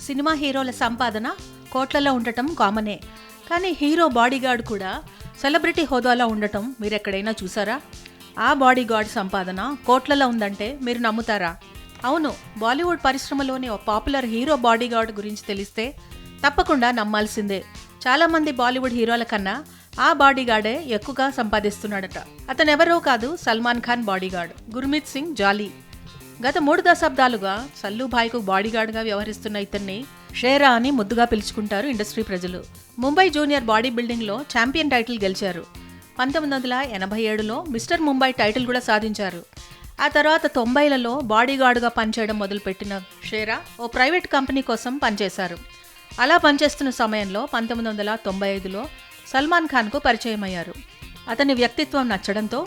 Cinema హీరోల సంపాదన కోట్లలో ఉండటం కామనే. కానీ హీరో బాడీగార్డ్ కూడా సెలబ్రిటీ హోదాలో ఉండటం మీరు ఎక్కడైనా చూసారా? ఆ బాడీగార్డ్ సంపాదన కోట్లలో ఉందంటే మీరు నమ్ముతారా? అవును బాలీవుడ్ పరిశ్రమలోని ఓ పాపులర్ హీరో బాడీగార్డ్ గురించి తెలిస్తే తప్పకుండా నమ్మాల్సిందే. చాలామంది బాలీవుడ్ హీరోల కన్నా ఆ బాడీగార్డే ఎక్కువగా సంపాదిస్తున్నాడట. అతనెవరో కాదు సల్మాన్ ఖాన్ బాడీగార్డ్. గుర్మీత్ సింగ్ జాలీ. గత మూడు దశాబ్దాలుగా సల్లుభాయ్కు బాడీగార్డ్గా వ్యవహరిస్తున్న ఇతన్ని షేరా అని ముద్దుగా పిలుచుకుంటారు ఇండస్ట్రీ ప్రజలు. ముంబై జూనియర్ బాడీ బిల్డింగ్లో ఛాంపియన్ టైటిల్ గెలిచారు. పంతొమ్మిది వందల ఎనభై ఏడులో మిస్టర్ ముంబై టైటిల్ కూడా సాధించారు. ఆ తర్వాత తొంభైలలో బాడీగార్డుగా పనిచేయడం మొదలుపెట్టిన షేరా ఓ ప్రైవేట్ కంపెనీ కోసం పనిచేశారు. అలా పనిచేస్తున్న సమయంలో పంతొమ్మిది వందల తొంభై ఐదులో సల్మాన్ ఖాన్కు పరిచయం అయ్యారు అతని వ్యక్తిత్వం నచ్చడంతో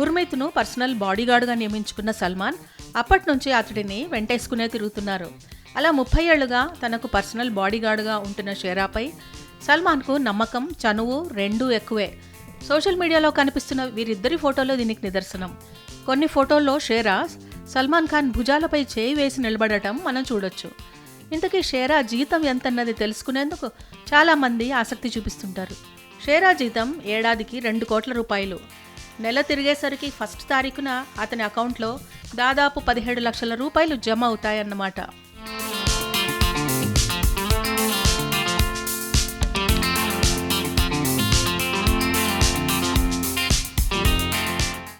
గుర్మీత్ను పర్సనల్ బాడీగార్డ్గా నియమించుకున్న సల్మాన్ అప్పటి నుంచి అతడిని వెంటేసుకునే తిరుగుతున్నారు. అలా ముప్పై ఏళ్ళుగా తనకు పర్సనల్ బాడీగార్డ్గా ఉంటున్న షేరాపై సల్మాన్కు నమ్మకం చనువు రెండూ ఎక్కువే. సోషల్ మీడియాలో కనిపిస్తున్న వీరిద్దరి ఫోటోలు దీనికి నిదర్శనం. కొన్ని ఫోటోల్లో షేరా సల్మాన్ ఖాన్ భుజాలపై చేయి వేసి నిలబడటం మనం చూడొచ్చు. ఇంతకీ షేరా జీతం ఎంతన్నది తెలుసుకునేందుకు చాలామంది ఆసక్తి చూపిస్తుంటారు. షేరా జీతం ఏడాదికి రెండు కోట్ల రూపాయలు. నెల తిరిగేసరికి ఫస్ట్ తారీఖున అతని అకౌంట్లో దాదాపు పదిహేడు లక్షల రూపాయలు జమ అవుతాయన్నమాట.